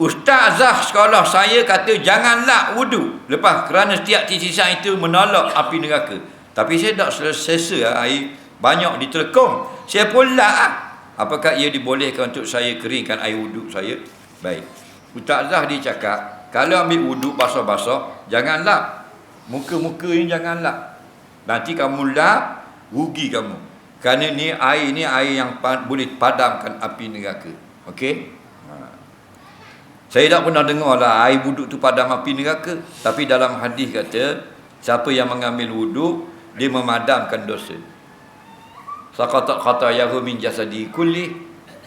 Ustazah sekolah saya kata janganlah wudu. Lepas kerana setiap titisan itu menolak api neraka. Tapi saya tak selesa air banyak ditelekong. Saya pula ah. Apakah ia dibolehkan untuk saya keringkan air wuduk saya? Baik. Ustazah dia cakap, kalau ambil wuduk basah-basah, janganlah. Muka-muka ini janganlah. Nanti kamu lap, rugi kamu. Kerana ni air ni air yang boleh padamkan api neraka. Okey? Saya tak pernah dengar lah air wuduk tu padam api neraka. Tapi dalam hadis kata, siapa yang mengambil wuduk, dia memadamkan dosa. Saqatat khatayahu min jasadi kulli.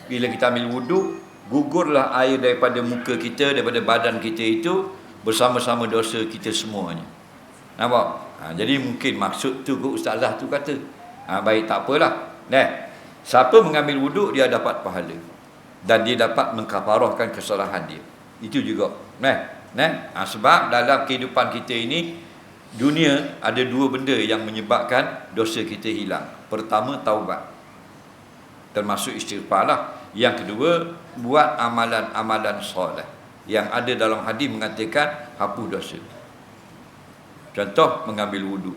Bila kita ambil wuduk, gugurlah air daripada muka kita, daripada badan kita itu, bersama-sama dosa kita semuanya. Nampak? Ha, jadi mungkin maksud tu ke ustazah tu kata. Ha, baik, tak apalah. Nah, siapa mengambil wuduk, dia dapat pahala. Dan dia dapat mengkaparahkan kesalahan dia. Itu juga. Nah, nah, ha, sebab dalam kehidupan kita ini dunia ada dua benda yang menyebabkan dosa kita hilang. Pertama taubat. Termasuk istighfar lah. Yang kedua buat amalan-amalan soleh. Yang ada dalam hadis mengatakan hapus dosa. Contoh mengambil wudu.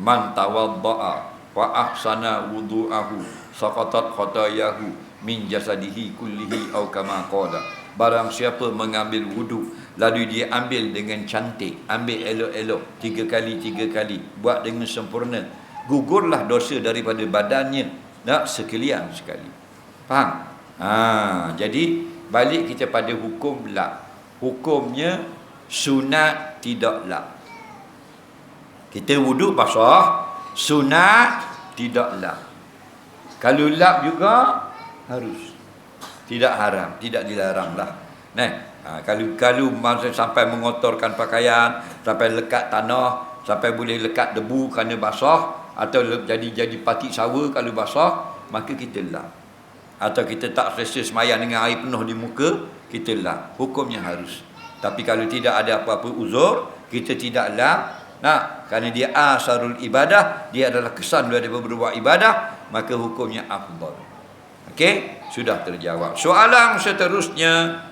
Man tawadda'a wa ahsana wudu'ahu saqatat khatayahu min jasadihi kullihi au kama qala barang siapa mengambil wudu lalu dia ambil dengan cantik ambil elok-elok tiga kali tiga kali buat dengan sempurna gugurlah dosa daripada badannya. Nak sekalian sekali. Faham? Ha jadi balik kita pada hukum lap hukumnya sunat tidak lap kita wudu basah sunat tidak lap kalau lap juga harus tidak haram, tidak dilarang lah. Nah, ha, kalau kalau masa sampai mengotorkan pakaian, sampai lekat tanah, sampai boleh lekat debu kerana basah atau jadi jadi patik sawa kalau basah, maka kita lah. Atau kita tak selesa semayang dengan air penuh di muka, kita lah. Hukumnya harus. Tapi kalau tidak ada apa-apa uzur, kita tidak lah. Nah, kerana dia asarul ibadah, dia adalah kesan daripada berbuat ibadah, maka hukumnya afdal. Okey, sudah terjawab. Soalan seterusnya